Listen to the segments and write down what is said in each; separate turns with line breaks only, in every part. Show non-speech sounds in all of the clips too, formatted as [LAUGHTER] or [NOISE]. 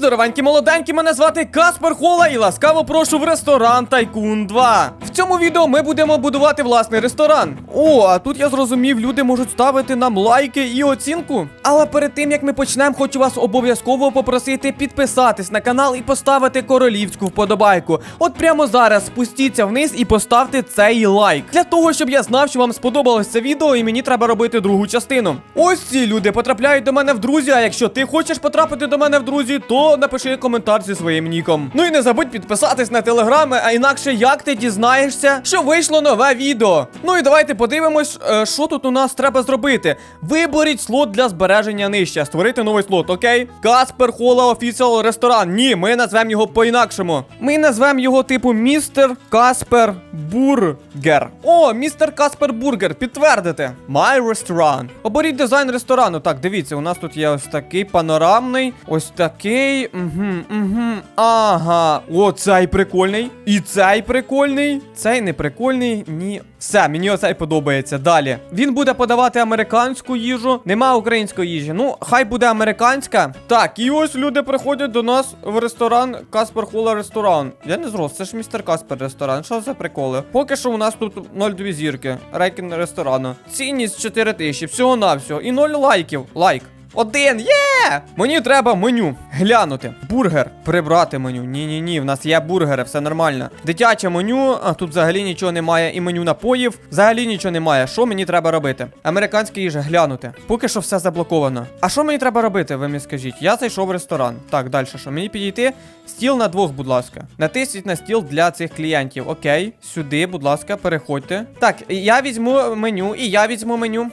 Здоровенькі молоденькі, мене звати Каспер Хола і ласкаво прошу в ресторан Тайкун 2. В цьому відео ми будемо будувати власний ресторан. О, а тут я зрозумів, люди можуть ставити нам лайки і оцінку. Але перед тим як ми почнемо, хочу вас обов'язково попросити підписатись на канал і поставити королівську вподобайку. От прямо зараз спустіться вниз і поставте цей лайк. Для того, щоб я знав, що вам сподобалось це відео, і мені треба робити другу частину. Ось ці люди потрапляють до мене в друзі. А якщо ти хочеш потрапити до мене в друзі, то напиши коментар зі своїм ніком. Ну і не забудь підписатись на телеграми, а інакше як ти дізнаєшся, що вийшло нове відео. Ну і давайте подивимось, е, що тут у нас треба зробити. Виберіть слот для збереження нижче. Створити новий слот, окей? Каспер Хола Офіціал Ресторан. Ні, ми назвемо його по-інакшому. Ми назвемо його типу Містер Каспер Бургер. О, містер Каспер Бургер, підтвердити. My restaurant. Оберіть дизайн ресторану. Так, дивіться, у нас тут є ось такий панорамний, ось такий. Угу, угу. Ага. О, цей прикольний. І цей прикольний. Цей не прикольний. Ні. Все, мені оцей подобається. Далі. Він буде подавати американську їжу. Нема української їжі. Ну, хай буде американська. Так, і ось люди приходять до нас в ресторан Каспер Хула ресторан. Я не зрозумів, це ж містер Каспер ресторан. Що за приколи? Поки що у нас тут 0,2 зірки. Рейкінг ресторану. Цінність 4 тисячі, всього навсього. І 0 лайків. Лайк. Один, є! Мені треба меню. Глянути. Бургер. Прибрати меню. Ні-ні ні, в нас є бургери, все нормально. Дитяче меню, а тут взагалі нічого немає. І меню напоїв. Взагалі нічого немає. Що мені треба робити? Американська їжа, глянути. Поки що все заблоковано. А що мені треба робити, ви мені скажіть? Я зайшов в ресторан. Так, далі що? Мені підійти. Стіл на двох, будь ласка. Натисніть на стіл для цих клієнтів. Окей. Сюди, будь ласка, переходьте. Так, я візьму меню, і я візьму меню.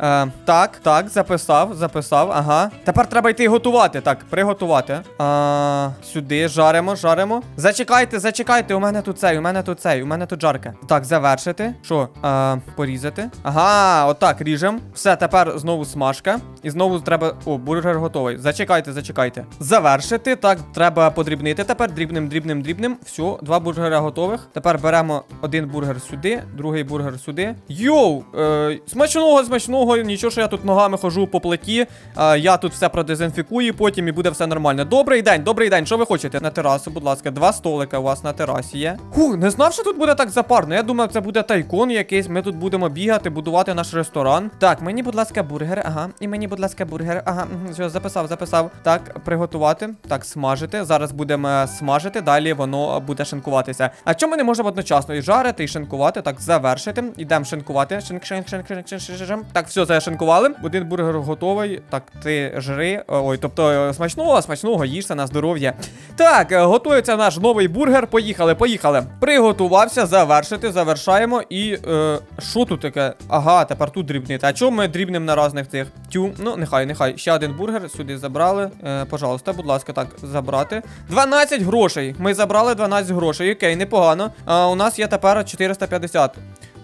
Е, так, так, записав, записав, ага. Тепер треба йти готувати. Так, приготувати. А, сюди, жаримо, жаримо. Зачекайте, зачекайте, у мене тут цей, у мене тут цей, у мене тут жарке. Так, завершити. Що? А, порізати. Ага, отак, ріжем. Все, тепер знову смажка. І знову треба. О, бургер готовий. Зачекайте, зачекайте. Завершити. Так, треба подрібнити. Тепер дрібним, дрібним, дрібним. Все, два бургера готових. Тепер беремо один бургер сюди, другий бургер сюди. Йоу! Е, смачного, смачного. Нічого, що я тут ногами хожу по плиті. Е, я тут все продезінфікую потім і буде все нормально. Добрий день, добрий день. Що ви хочете? На терасу, будь ласка, два столика у вас на терасі є. Фух, не знав, що тут буде так запарно. Я думав, це буде тайкон якийсь. Ми тут будемо бігати, будувати наш ресторан. Так, мені, будь ласка, бургер. Ага. І мені, будь ласка, бургер. Ага. Все, записав, записав. Так, приготувати. Так, смажити. Зараз будемо е, смажити. Далі воно буде шинкуватися. А чому не можемо одночасно і жарити, і шинкувати? Так, завершити. Ідемо шинкувати. Шинк, шинк, шинк, шинк, шинк, шинк, шинк. Так, все, зашинкували. Один бургер готовий. Так, ти жри. Ой, тобто е, смачного, смачного, їжте на здоров'я. Так, е, готується наш новий бургер. Поїхали, поїхали. Приготувався, завершити, завершаємо. І е, що тут таке? Ага, тепер тут дрібнити. А чому ми дрібним на різних цих? Тю, ну нехай, нехай. Ще один бургер сюди забрали. Е, пожалуйста, будь ласка, так, забрати. 12 грошей. Ми забрали 12 грошей. Окей, непогано. А, у нас є тепер 450.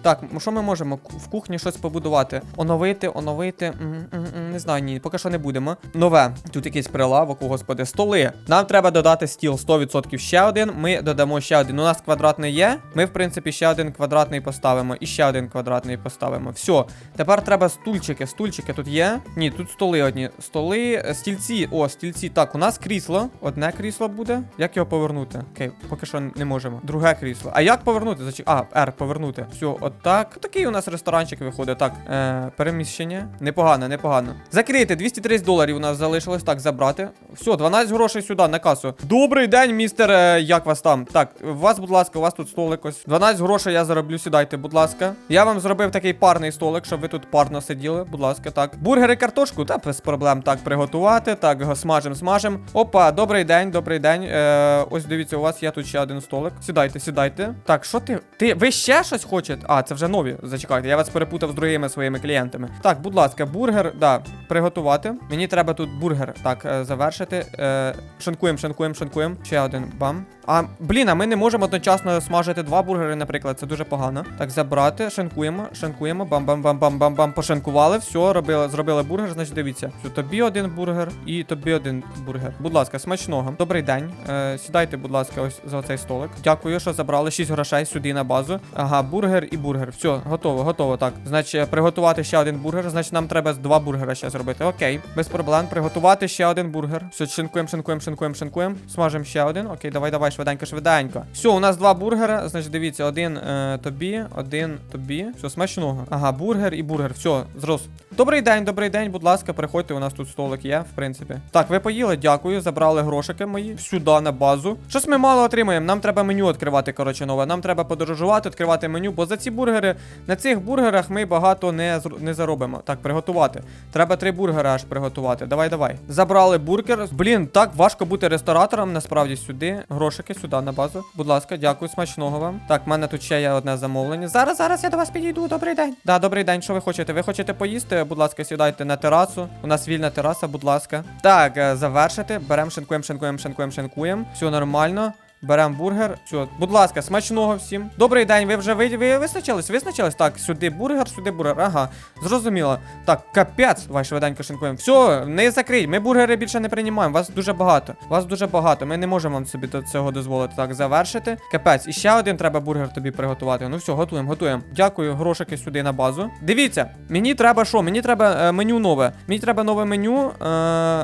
Так, що ми можемо в кухні щось побудувати? Оновити, оновити. М, м, м, Не знаю, ні, поки що не будемо. Нове. Тут якийсь прилавок, о господи, столи. Нам треба додати стіл 100% ще один. Ми додамо ще один. У нас квадратний є. Ми, в принципі, ще один квадратний поставимо. І ще один квадратний поставимо. Все. Тепер треба стульчики. Стульчики тут є. Ні, тут столи одні. Столи, е, стільці. О, стільці. Так, у нас крісло. Одне крісло буде. Як його повернути? Окей, поки що не можемо. Друге крісло. А як повернути? А, R, повернути. Все, отак. Такий у нас ресторанчик виходить. Так, е, переміщення. Непогано, непогано. Закрити, 230 доларів у нас залишилось. Так, забрати. Все, 12 грошей сюди, на касу. Добрий день, містер. е, як вас там? Так, у вас, будь ласка, у вас тут столик ось. 12 грошей я зароблю, сідайте, будь ласка. Я вам зробив такий парний столик, щоб ви тут парно сиділи. Будь ласка, так. Бургери, картошку, та без проблем. Так, приготувати. Так, його смажем, смажем. Опа, добрий день, добрий день. Е, ось дивіться, у вас є тут ще один столик. Сідайте, сідайте. Так, що ти? Ти ви ще щось хочете? А, це вже нові. Зачекайте, я вас перепутав з другими своїми клієнтами. Так, будь ласка, бургер, да, приготувати. Мені треба тут бургер. Так, е, завершити. Е, шинкуємо, шинкуємо, шинкуємо. Ще один бам. А, блін, а ми не можемо одночасно смажити два бургери, наприклад, це дуже погано. Так, забрати, шинкуємо, шинкуємо, бам-бам-бам-бам-бам-бам. Пошинкували, все, робили, зробили бургер, значить дивіться. Що тобі один бургер і тобі один бургер. Будь ласка, смачного. Добрий день. Е, сідайте, будь ласка, ось за цей столик. Дякую, що забрали 6 грошей сюди на базу. Ага, бургер і бургер. Бургер. Все, готово, готово. Так. Значить, приготувати ще один бургер. Значить, нам треба два бургера ще зробити. Окей, без проблем. Приготувати ще один бургер. Все, шинкуємо, шинкуємо, шинкуємо, шинкуємо. Смажемо ще один. Окей, давай, давай, швиденько, швиденько. Все, у нас два бургера. Значить, дивіться, один е, тобі, один тобі. Все, смачного. Ага, бургер і бургер. Все, зрос. Добрий день, добрий день, будь ласка, приходьте. У нас тут столик є, в принципі. Так, ви поїли, дякую. Забрали грошики мої сюди на базу. Щось ми мало отримаємо. Нам треба меню відкривати, коротше, нове. Нам треба подорожувати, відкривати меню, бо за ці бургери, на цих бургерах ми багато не, не заробимо. Так, приготувати. Треба три бургери аж приготувати. Давай, давай. Забрали бургер. Блін, так важко бути ресторатором. Насправді сюди. Грошики сюди на базу. Будь ласка, дякую, смачного вам. Так, в мене тут ще є одне замовлення. Зараз, зараз я до вас підійду. Добрий день. Да, добрий день. Що ви хочете? Ви хочете поїсти? Будь ласка, сідайте на терасу. У нас вільна тераса, будь ласка. Так, е, завершити. Беремо, шинкуємо, шинкуємо, шинкуємо, шинкуємо. Все нормально. Беремо бургер. Все, будь ласка, смачного всім. Добрий день, ви вже ви, ви визначились? Визначились? Так, сюди бургер, сюди бургер. Ага, зрозуміло. Так, капець, вай швиденько шинкуємо. Все, не закрий. Ми бургери більше не приймаємо. Вас дуже багато. Вас дуже багато. Ми не можемо вам собі до цього дозволити. Так, завершити. Капець. І ще один треба бургер тобі приготувати. Ну все, готуємо, готуємо. Дякую, грошики сюди на базу. Дивіться, мені треба що? Мені треба е, меню нове. Мені треба нове меню е,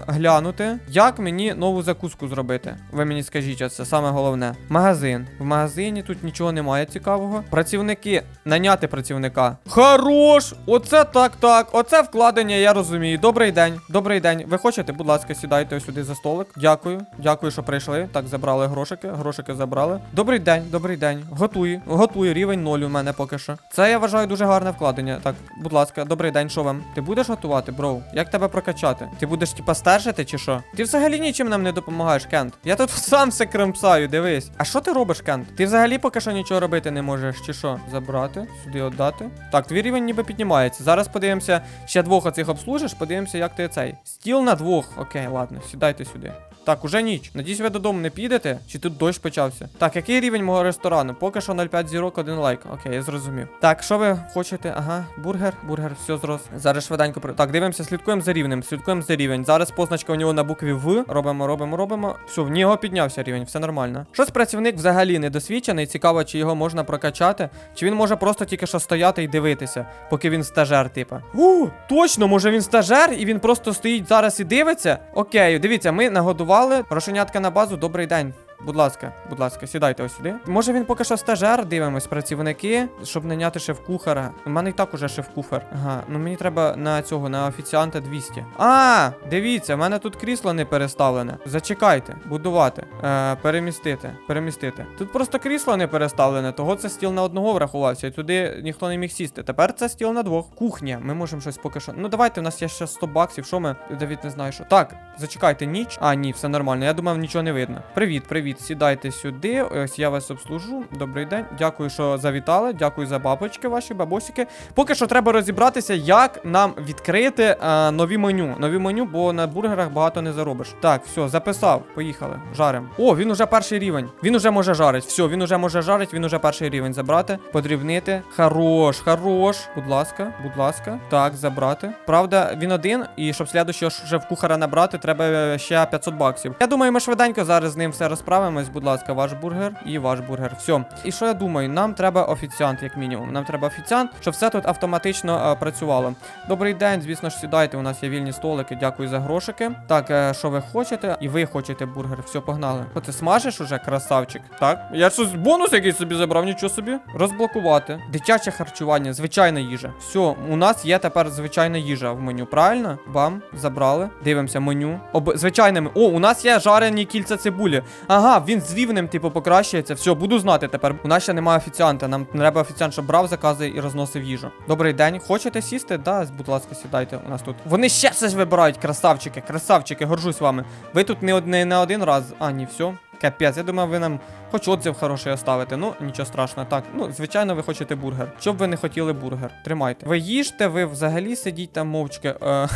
глянути. Як мені нову закуску зробити? Ви мені скажіть, це саме головне. Магазин. В магазині тут нічого немає цікавого. Працівники. Наняти працівника. Хорош! Оце так, так. Оце вкладення, я розумію. Добрий день. Добрий день. Ви хочете, будь ласка, сідайте ось сюди за столик. Дякую. Дякую, що прийшли. Так, забрали грошики. Грошики забрали. Добрий день, добрий день. Готую. Готую. Рівень 0 у мене поки що. Це я вважаю дуже гарне вкладення. Так, будь ласка, добрий день, що вам? Ти будеш готувати, бро? Як тебе прокачати? Ти будеш типа стежити чи що? Ти взагалі нічим нам не допомагаєш, Кент. Я тут [LAUGHS] сам все кремсаю, дивись. А що ти робиш, Кент? Ти взагалі поки що нічого робити не можеш, чи що? Забрати, сюди віддати. Так, твій рівень ніби піднімається. Зараз подивимося, ще двох оцих обслужиш, подивимося, як ти цей. Стіл на двох. Окей, ладно, сідайте сюди. Так, уже ніч. Надіюсь, ви додому не підете? Чи тут дощ почався? Так, який рівень мого ресторану? Поки що 0,5 зірок, один лайк. Окей, я зрозумів. Так, що ви хочете? Ага, бургер, бургер, все зрос. Зараз швиденько при. Так, дивимося, слідкуємо за рівнем, слідкуємо за рівень. Зараз позначка у нього на букві В. Робимо, робимо, робимо. Все, в нього піднявся рівень, все нормально. Щось працівник взагалі недосвідчений. Цікаво, чи його можна прокачати, чи він може просто тільки що стояти і дивитися, поки він стажер, типа. У, точно, може він стажер, і він просто стоїть зараз і дивиться. Окей, дивіться, ми нагодували. Рошенятка на базу, добрий день. Будь ласка, будь ласка, сідайте ось сюди. Може він поки що стажер, дивимось, працівники, щоб наняти шеф-кухара. У мене і так уже шеф-кухар. Ага, ну мені треба на цього, на офіціанта 200. А, дивіться, в мене тут крісло не переставлене. Зачекайте, будувати, е, перемістити, перемістити. Тут просто крісло не переставлене, того це стіл на одного врахувався, і туди ніхто не міг сісти. Тепер це стіл на двох. Кухня. Ми можемо щось поки що. Ну давайте, у нас є ще 100 баксів. Що ми? Давід не знаю, що. Так, зачекайте, ніч. А, ні, все нормально. Я думав, нічого не видно. Привіт, привіт. Сідайте сюди. Ось я вас обслужу. Добрий день. Дякую, що завітали. Дякую за бабочки, ваші бабусики. Поки що треба розібратися, як нам відкрити е, нові меню. Нові меню, бо на бургерах багато не заробиш. Так, все, записав. Поїхали. Жарим. О, він уже перший рівень. Він уже може жарить. Все, він уже може жарить, він уже перший рівень забрати. Подрібнити. Хорош, хорош. Будь ласка, будь ласка. Так, забрати. Правда, він один, і щоб слідущого вже в кухара набрати, треба е, ще 500 баксів. Я думаю, ми швиденько зараз з ним все розправимось. Будь ласка, ваш бургер і ваш бургер. Все. І що я думаю? Нам треба офіціант, як мінімум. Нам треба офіціант, щоб все тут автоматично е, працювало. Добрий день, звісно ж, сідайте. У нас є вільні столики. Дякую за грошики. Так, е, що ви хочете? І ви хочете бургер. Все, погнали. Що ти смажеш уже, красавчик? Так. Я щось бонус якийсь собі забрав, нічого собі. Розблокувати. Дитяче харчування, звичайна їжа. Все, у нас є тепер звичайна їжа в меню, правильно? Бам, забрали. Дивимося меню. Об... Звичайними. О, у нас є жарені кільця цибулі. Ага, він з рівнем, типу, покращується. Все, буду знати тепер. У нас ще немає офіціанта. Нам треба офіціант, щоб брав закази і розносив їжу. Добрий день. Хочете сісти? Да, будь ласка, сідайте. У нас тут. Вони ще щось вибирають, красавчики, красавчики, горжусь вами. Ви тут не, не, не один раз. А, ні, все. Капець, я думаю, ви нам хоч отзив хороший оставите. Ну, нічого страшного. Так, ну, звичайно, ви хочете бургер. Що б ви не хотіли бургер? Тримайте. Ви їжте, ви взагалі сидіть там мовчки. Е,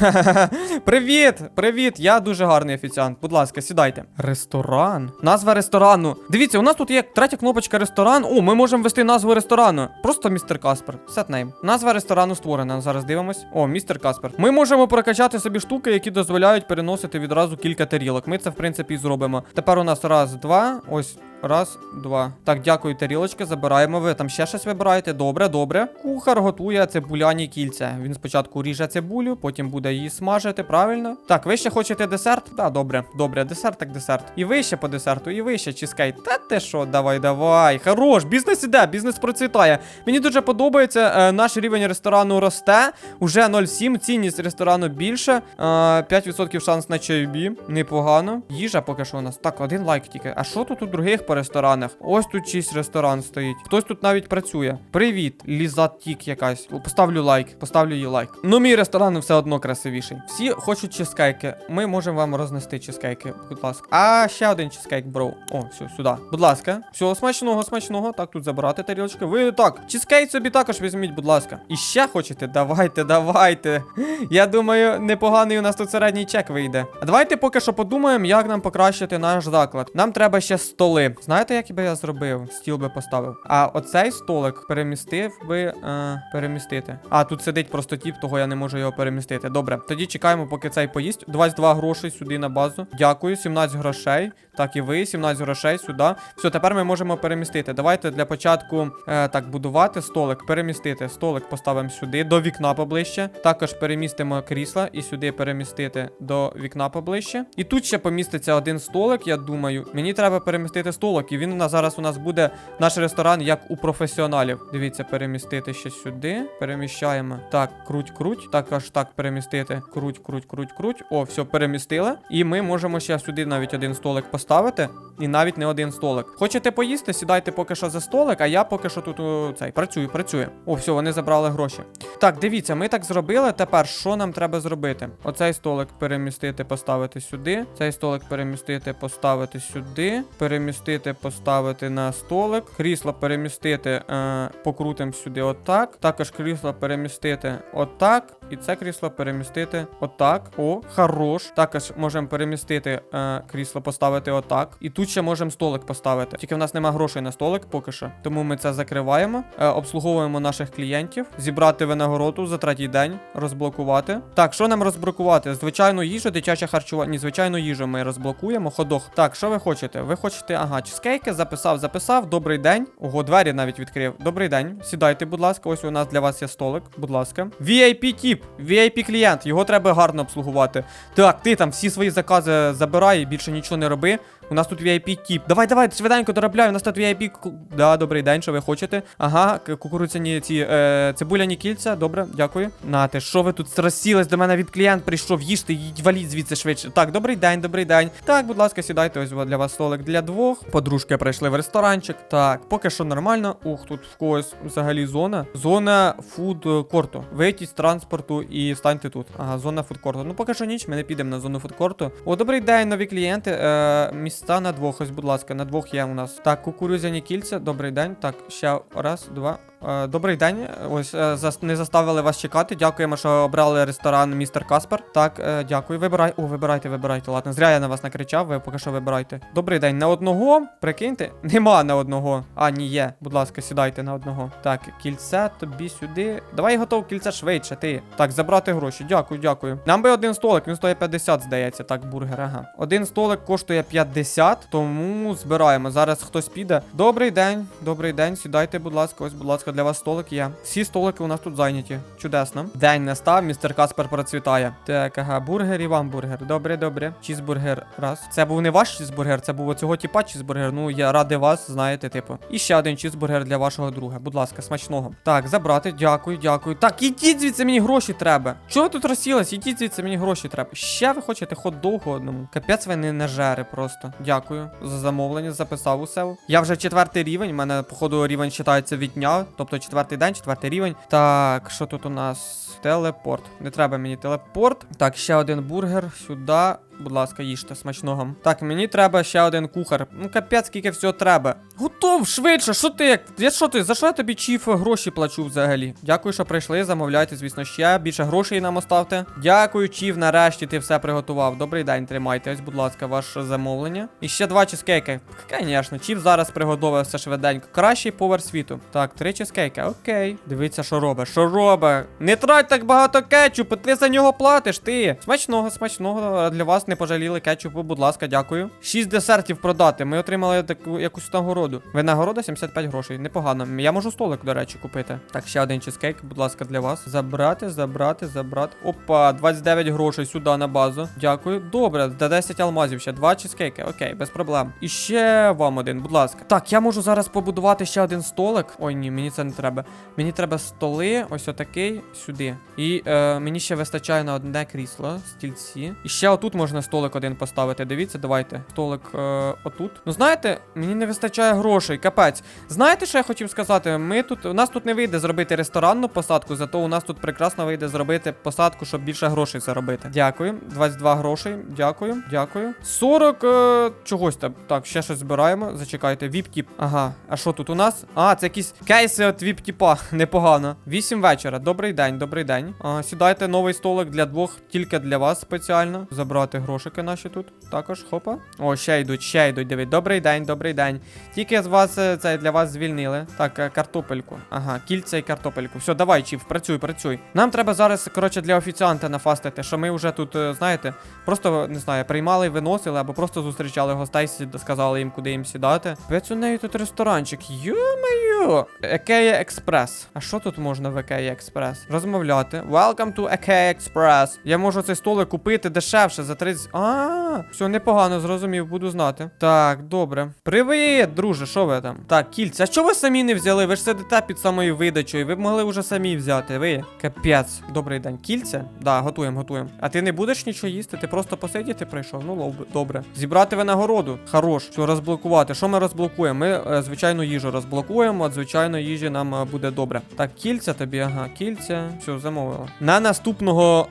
[LAUGHS] Привіт! Привіт! Я дуже гарний офіціант. Будь ласка, сідайте. Ресторан. Назва ресторану. Дивіться, у нас тут є третя кнопочка ресторан. О, ми можемо ввести назву ресторану. Просто містер Каспер. Сетнейм. Назва ресторану створена. Зараз дивимось. О, містер Каспер. Ми можемо прокачати собі штуки, які дозволяють переносити відразу кілька тарілок. Ми це, в принципі, і зробимо. Тепер у нас раз, два. Ось Раз, два. Так, дякую, тарілочки, забираємо. Ви там ще щось вибираєте. Добре, добре. Кухар готує цибуляні кільця. Він спочатку ріже цибулю, потім буде її смажити, правильно? Так, ви ще хочете десерт? Так, добре, добре, десерт так десерт. І ви ще по десерту, і ви ще. Та ти що, давай, давай. Хорош, бізнес іде, бізнес процвітає. Мені дуже подобається, е, наш рівень ресторану росте. Уже 0,7, цінність ресторану більше. Е, 5% шанс на чайбі. Непогано. Їжа поки що у нас. Так, один лайк тільки. А що тут у других по ресторанах? Ось тут чийсь ресторан стоїть. Хтось тут навіть працює. Привіт, Лізатік якась. Поставлю лайк, поставлю їй лайк. Ну, мій ресторан все одно красивіший. Всі хочуть чизкейки. Ми можемо вам рознести чизкейки, будь ласка. А ще один чизкейк, бро. О, все, сюди. Будь ласка. Все, смачного, смачного. Так, тут забирати тарілочки. Ви так. Чизкейк собі також візьміть, будь ласка. І ще хочете? Давайте, давайте. [LAUGHS] Я думаю, непоганий у нас тут середній чек вийде. А давайте поки що подумаємо, як нам покращити наш заклад. Нам треба ще столи. Знаєте, як би я зробив? Стіл би поставив. А оцей столик перемістив би. Е, перемістити. А, тут сидить просто тіп, того я не можу його перемістити. Добре, тоді чекаємо, поки цей поїсть. 22 гроші сюди на базу. Дякую, 17 грошей. Так, і ви, 17 грошей сюди. Все, тепер ми можемо перемістити. Давайте для початку е, так будувати столик, перемістити. Столик поставимо сюди, до вікна поближче. Також перемістимо крісла і сюди перемістити до вікна поближче. І тут ще поміститься один столик, я думаю. Мені треба перемістити столик, і він у нас зараз у нас буде наш ресторан як у професіоналів. Дивіться, перемістити ще сюди. Переміщаємо. Так, круть, круть. Також так перемістити. Круть, круть, круть, круть. О, все, перемістили. І ми можемо ще сюди навіть один столик поставити. І навіть не один столик. Хочете поїсти? Сідайте поки що за столик, а я поки що тут о, цей працюю, працюю. О, все, вони забрали гроші. Так, дивіться, ми так зробили. Тепер що нам треба зробити? Оцей столик перемістити, поставити сюди. Цей столик перемістити, поставити сюди. Перемістити, поставити на столик. Крісло перемістити, е, покрутимо сюди отак. Також крісло перемістити отак. І це крісло перемістити отак. О, хорош. Також можемо перемістити е, крісло, поставити отак. І тут ще можемо столик поставити. Тільки в нас нема грошей на столик поки що. Тому ми це закриваємо. Е, обслуговуємо наших клієнтів, зібрати винагороду за третій день, розблокувати. Так, що нам розблокувати? Звичайну їжу, дитяче харчування. Ні, звичайну їжу ми розблокуємо. Ходох. Так, що ви хочете? Ви хочете, ага, чизкейки, записав, записав. Добрий день. Ого, двері навіть відкрив. Добрий день. Сідайте, будь ласка. Ось у нас для вас є столик. Будь ласка. VIP тіп, VIP клієнт. Його треба гарно обслугувати. Так, ти там всі свої закази забирай, більше нічого не роби. У нас тут VIP тіп. Давай, давай, швиденько доробляй. У нас тут VIP. Да, добрий день, що ви хочете? Ага, кукурудзяні ці е, цибуляні кільця. Добре, дякую. Нате, що ви тут розсілись? До мене від клієнт прийшов, їжте, їдь, валіть звідси швидше. Так, добрий день, добрий день. Так, будь ласка, сідайте. Ось для вас столик для двох. Подружки прийшли в ресторанчик. Так, поки що нормально. Ух, тут в когось взагалі зона. Зона фудкорту. Вийдіть з транспорту і станьте тут. Ага, зона фудкорту. Ну поки що ніч, ми не підемо на зону фудкорту. О, добрий день, нові клієнти. Е, місця на двох. Ось, будь ласка, на двох є у нас. Так, кукурузяні кільця. Добрий день. Так, ще раз, два. Е, Добрий день. Ось е, не заставили вас чекати. Дякуємо, що обрали ресторан містер Каспер. Так, е, дякую. Вибирай. О, вибирайте, вибирайте. Ладно, зря я на вас накричав, ви поки що вибирайте. Добрий день. На одного. Прикиньте. Нема на одного. А, ні, є. Будь ласка, сідайте на одного. Так, кільце тобі сюди. Давай готов кільце швидше, ти. Так, забрати гроші. Дякую, дякую. Нам би один столик, він стоїть 50, здається. Так, бургер, ага. Один столик коштує 50, тому збираємо. Зараз хтось піде. Добрий день, добрий день. Сідайте, будь ласка, ось, будь ласка, для вас столик є. Всі столики у нас тут зайняті. Чудесно. День не став, містер Каспер процвітає. Так, ага, бургер і вам бургер. Добре, добре. Чізбургер. Раз. Це був не ваш чізбургер, це був оцього типа чізбургер. Ну, я радий вас, знаєте, типу. І ще один чізбургер для вашого друга. Будь ласка, смачного. Так, забрати. Дякую, дякую. Так, ідіть звідси, мені гроші треба. Чого тут розсілись? Ідіть звідси, мені гроші треба. Ще ви хочете хот довго одному. Капець ви не нажери просто. Дякую за замовлення, записав усе. Я вже четвертий рівень. У мене, походу, рівень вважається від дня. Тобто четвертий день, четвертий рівень. Так, що тут у нас? Телепорт. Не треба мені телепорт. Так, ще один бургер сюди. Будь ласка, їжте смачного. Так, мені треба ще один кухар. Ну, капець, скільки всього треба. Готов, швидше, що ти? Я що ти? За що я тобі чіф гроші плачу взагалі? Дякую, що прийшли. Замовляйте, звісно, ще. Більше грошей нам оставте. Дякую, чіф. Нарешті ти все приготував. Добрий день, тримайте. Будь ласка, ваше замовлення. І ще два чизкейки. Звісно, чіф зараз приготовив все швиденько. Кращий повар світу. Так, три чизкейки. Окей. Дивіться, що робить. Що робить? Не трать так багато кетчупу, ти за нього платиш, ти. Смачного, смачного для вас не пожаліли кетчупу, будь ласка, дякую. Шість десертів продати. Ми отримали таку якусь нагороду. Винагорода 75 грошей. Непогано. Я можу столик, до речі, купити. Так, ще один чизкейк, будь ласка, для вас. Забрати, забрати, забрати. Опа, 29 грошей сюди на базу. Дякую. Добре, за 10 алмазів ще. Два чизкейки. Окей, без проблем. І ще вам один, будь ласка. Так, я можу зараз побудувати ще один столик. Ой, ні, мені це не треба. Мені треба столи, ось отакий, сюди. І е, мені ще вистачає на одне крісло, стільці. І ще отут можна столик один поставити. Дивіться, давайте. Столик е, отут. Ну знаєте, мені не вистачає грошей, капець. Знаєте, що я хотів сказати? Ми тут, у нас тут не вийде зробити ресторанну посадку, зато у нас тут прекрасно вийде зробити посадку, щоб більше грошей заробити. Дякую. 22 грошей. Дякую, дякую. 40 е, чогось там. Так, ще щось збираємо. Зачекайте. Віп-тіп. Ага. А що тут у нас? А, це якісь кейси от віп-тіпа. [LAUGHS] Непогано. 8 вечора. Добрий день, добрий день. А, сідайте новий столик для двох, тільки для вас спеціально. Забрати грошики наші тут. Також, хопа. О, ще йдуть, ще йдуть. Дивіть. Добрий день, добрий день. Тільки з вас е, це для вас звільнили. Так, е, картопельку. Ага, кільця і картопельку. Все, давай, чіф, працюй, працюй. Нам треба зараз, коротше, для офіціанта нафастити, що ми вже тут, е, знаєте, просто не знаю, приймали, виносили або просто зустрічали гостей, сказали їм, куди їм сідати. Пець у неї тут ресторанчик. Йо-моє! Екея Експрес. А що тут можна в Екея Експрес? Розмовляти. Welcome to Екея Експрес. Я можу цей столик купити дешевше за 30. А, все непогано, зрозумів, буду знати. Так, добре. Привіт, друже, що ви там? Так, кільця. А що ви самі не взяли? Ви ж сидите під самою видачею. Ви б могли вже самі взяти. Ви. Капець. Добрий день. Кільця? Да, готуємо, готуємо. А ти не будеш нічого їсти? Ти просто посидіти прийшов? Ну, лоб, добре. Зібрати винагороду. Хорош. Все, розблокувати. Що ми розблокуємо? Ми, е, звичайну їжу розблокуємо, от звичайної їжі нам е, буде добре. Так, кільця тобі, ага, кільця. Все, замовила. На наступного.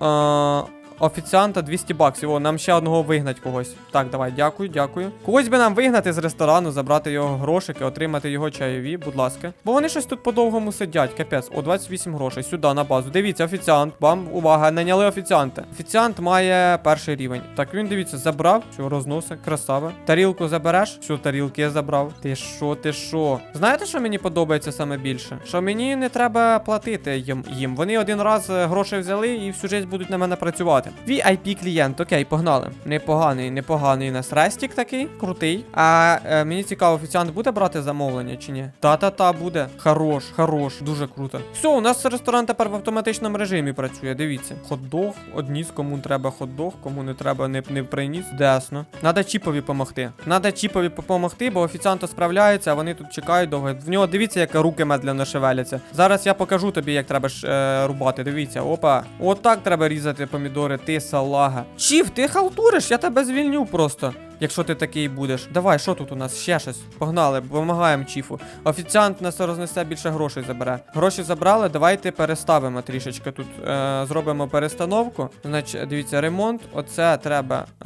Е- Офіціанта 200 баксів. О, нам ще одного вигнать когось. Так, давай, дякую, дякую. Когось би нам вигнати з ресторану, забрати його грошики, отримати його чайові, будь ласка. Бо вони щось тут по-довгому сидять, капець. О, 28 грошей. Сюди на базу. Дивіться, офіціант. Бам, увага, наняли офіціанта. Офіціант має перший рівень. Так, він дивіться, забрав, все, розносить, красава. Тарілку забереш? Все, тарілки я забрав. Ти що, ти що? Знаєте, що мені подобається саме більше? Що мені не треба платити їм. їм. Вони один раз е, гроші взяли і всю життя будуть на мене працювати. VIP клієнт, окей, погнали. Непоганий, непоганий у нас рестік такий, крутий. А е, мені цікаво, офіціант буде брати замовлення чи ні? Та-та-та, буде. Хорош, хорош, дуже круто. Все, у нас ресторан тепер в автоматичному режимі працює. Дивіться. Хот-дог, одніс, кому треба хот-дог, кому не треба, не, не приніс. Десно. Надо чіпові помогти. Надо чіпові допомогти, бо офіціант справляється, а вони тут чекають довго. В нього дивіться, як руки медленно шевеляться. Зараз я покажу тобі, як треба ж е, рубати. Дивіться, опа. Отак треба різати помідори, ти салага. Чіф, ти халтуриш, я тебе звільню просто. Якщо ти такий будеш. Давай, що тут у нас? Ще щось. Погнали, допомагаємо чіфу. Офіціант нас рознесе більше грошей забере. Гроші забрали, давайте переставимо трішечки тут. Е, зробимо перестановку. Значить, дивіться, ремонт. Оце треба. Е,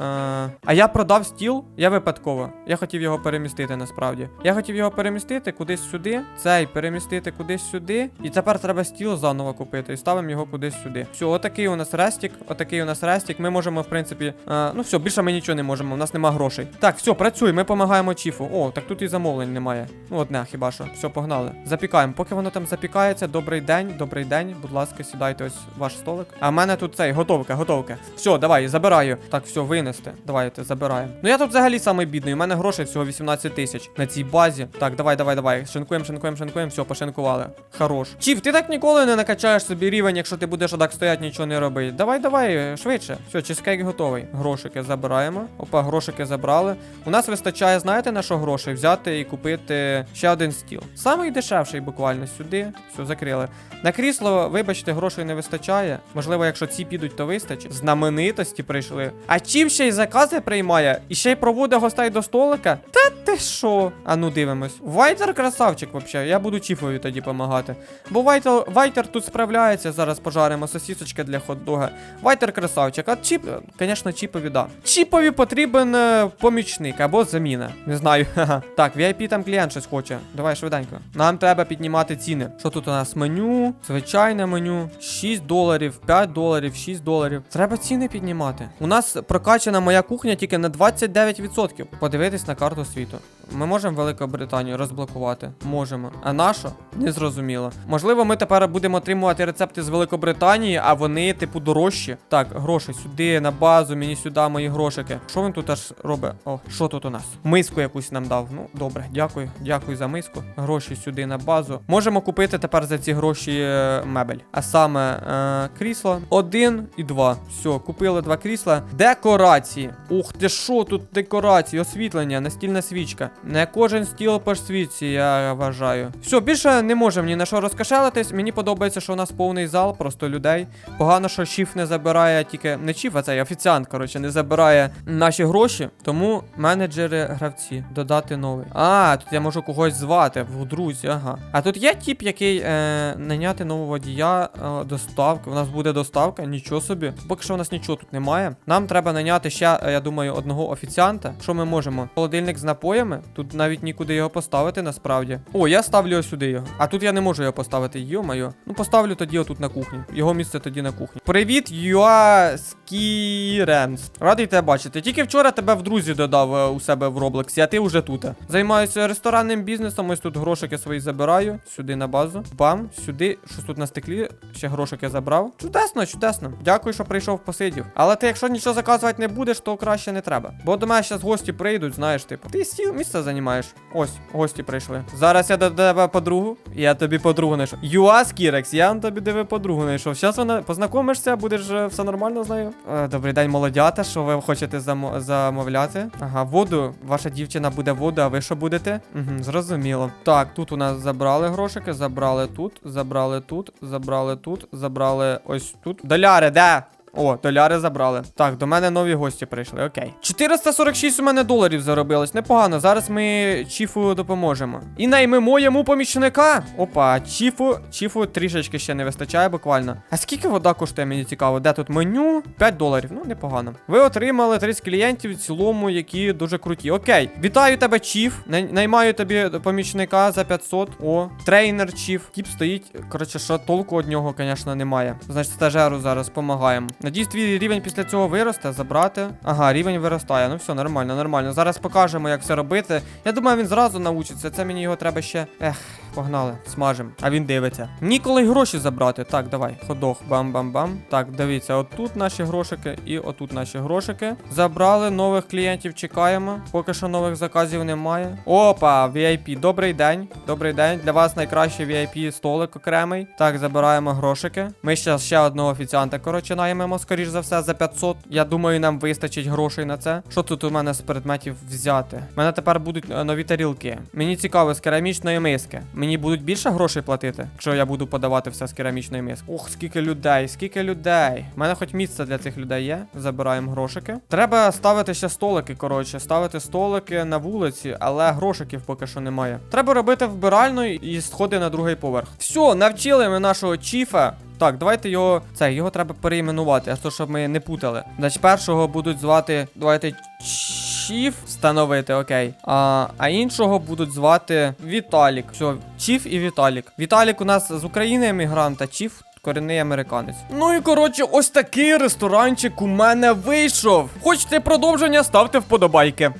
а я продав стіл, я випадково. Я хотів його перемістити насправді. Я хотів його перемістити кудись сюди. Цей перемістити кудись сюди. І тепер треба стіл заново купити. І ставимо його кудись сюди. Все, отакий у нас рестік. Отакий у нас рестік. Ми можемо, в принципі. Е, ну все, більше ми нічого не можемо. У нас нема грошей. Так, все, працюй, ми допомагаємо чіфу. О, так тут і замовлень немає. Ну, одне, хіба що. Все, погнали. Запікаємо. Поки воно там запікається, добрий день, добрий день. Будь ласка, сідайте ось ваш столик. А в мене тут цей, готовка, готовка. Все, давай, забираю. Так, все, винести. Давайте, забираємо. Ну я тут взагалі самий бідний. У мене грошей всього 18 тисяч на цій базі. Так, давай, давай, давай. Шинкуємо, шинкуємо, шинкуємо. Все, пошинкували. Хорош. Чіф, ти так ніколи не накачаєш собі рівень, якщо ти будеш отак стояти, нічого не робити. Давай, давай, швидше. Все, чизкейк готовий. Грошики забираємо. Опа, грошики забрали. У нас вистачає, знаєте, на що грошей? Взяти і купити ще один стіл. Самий дешевший буквально сюди. Все, закрили. На крісло, вибачте, грошей не вистачає. Можливо, якщо ці підуть, то вистачить. Знаменитості прийшли. А чим ще й закази приймає? І ще й проводить гостей до столика? Та ти що? А ну дивимось. Вайтер красавчик, взагалі. Я буду чіфові тоді допомагати. Бо Вайтер, Вайтер тут справляється. Зараз пожаримо сосісочки для хот-дога. Вайтер красавчик. А чіп, звісно, чіпові да. Чіпові потрібен помічник або заміна. Не знаю. [LAUGHS] Ха-ха. Так, VIP там клієнт щось хоче. Давай швиденько. Нам треба піднімати ціни. Що тут у нас? Меню, звичайне меню. 6 доларів, 5 доларів, 6 доларів. Треба ціни піднімати. У нас прокачана моя кухня тільки на 29%. Подивитись на карту світу. Ми можемо Великобританію розблокувати? Можемо. А нащо? Не зрозуміло. Можливо, ми тепер будемо отримувати рецепти з Великобританії, а вони, типу, дорожчі. Так, гроші сюди, на базу, мені сюди, мої грошики. Що він тут аж робить? О, що тут у нас? Миску якусь нам дав. Ну, добре, дякую. Дякую за миску. Гроші сюди на базу. Можемо купити тепер за ці гроші е, мебель. А саме е, крісло. Один і два. Все, купили два крісла. Декорації. Ух ти що, тут декорації, освітлення, настільна свічка. Не кожен стіл по свічці, я вважаю. Все, більше не можемо ні на що розкошелитись. Мені подобається, що у нас повний зал, просто людей. Погано, що Чіф не забирає тільки. Не Чіф, а цей офіціант, коротше, не забирає наші гроші. Тому менеджери гравці. Додати новий. А, тут я можу когось звати в друзі, ага. А тут є тип, який е, наняти нового водія, е, доставка. У нас буде доставка, нічого собі. Поки що у нас нічого тут немає. Нам треба наняти ще, е, я думаю, одного офіціанта. Що ми можемо? Холодильник з напоями. Тут навіть нікуди його поставити, насправді. О, я ставлю сюди його. А тут я не можу його поставити. Йо-моє. Ну поставлю тоді отут на кухні. Його місце тоді на кухні. Привіт, Юа Скіренс. Радий тебе бачити. Тільки вчора тебе в друзі додав е, у себе в Роблексі, а ти вже тут. Займаюся ресторанним бізнесом. Ось тут грошики свої забираю. Сюди на базу. Бам, сюди. Щось тут на стеклі. Ще грошики забрав. Чудесно, чудесно. Дякую, що прийшов, посидів. Але ти, якщо нічого заказувати не будеш, то краще не треба. Бо до мене зараз гості прийдуть, знаєш, типу. Ти стіл місце займаєш. Ось, гості прийшли. Зараз я до тебе подругу. Я тобі подругу знайшов. Юас Кірекс, я тобі диви подругу знайшов. Зараз вона познайомишся, будеш е, все нормально з нею. Е, добрий день, молодята. Що ви хочете замо- замовляти? Ага, воду. Ваша дівчина буде воду, а ви що будете? Угу, зрозуміло. Так, тут у нас забрали грошики, забрали тут, забрали тут, забрали тут, забрали ось тут. Доляри, де? О, доляри забрали. Так, до мене нові гості прийшли. Окей. 446 у мене доларів заробилось. Непогано. Зараз ми Чіфу допоможемо. І наймемо йому помічника. Опа, Чіфу, Чіфу трішечки ще не вистачає буквально. А скільки вода коштує, мені цікаво? Де тут меню? 5 доларів. Ну, непогано. Ви отримали 30 клієнтів в цілому, які дуже круті. Окей. Вітаю тебе, Чіф. Наймаю тобі помічника за 500. О, трейнер Чіф. Тіп стоїть. Коротше, що толку від нього, звісно, немає. Значить, стажеру зараз допомагаємо. Надіюсь, твій рівень після цього виросте, забрати. Ага, рівень виростає. Ну все, нормально, нормально. Зараз покажемо, як все робити. Я думаю, він зразу научиться. Це мені його треба ще. Ех, погнали, смажем. А він дивиться. Ніколи гроші забрати. Так, давай. Ходох, бам-бам-бам. Так, дивіться, отут наші грошики і отут наші грошики. Забрали нових клієнтів, чекаємо. Поки що нових заказів немає. Опа, VIP. Добрий день. Добрий день. Для вас найкращий VIP столик окремий. Так, забираємо грошики. Ми ще ще одного офіціанта, коротше, наймемо, скоріш за все, за 500. Я думаю, нам вистачить грошей на це. Що тут у мене з предметів взяти? У мене тепер будуть е, нові тарілки. Мені цікаво, з керамічної миски. Мені будуть більше грошей платити, якщо я буду подавати все з керамічної миски. Ох, скільки людей, скільки людей. У мене хоч місце для цих людей є. Забираємо грошики. Треба ставити ще столики, коротше, ставити столики на вулиці, але грошиків поки що немає. Треба робити вбиральну і сходи на другий поверх. Все, навчили ми нашого чіфа. Так, давайте його. Це, його треба перейменувати, а то щоб ми не путали. Значить, першого будуть звати. Давайте. Чіф встановити, окей. А, а іншого будуть звати Віталік. Все, Чіф і Віталік. Віталік у нас з України емігрант, а Чіф корінний американець. Ну і коротше, ось такий ресторанчик у мене вийшов. Хочете продовження, ставте вподобайки.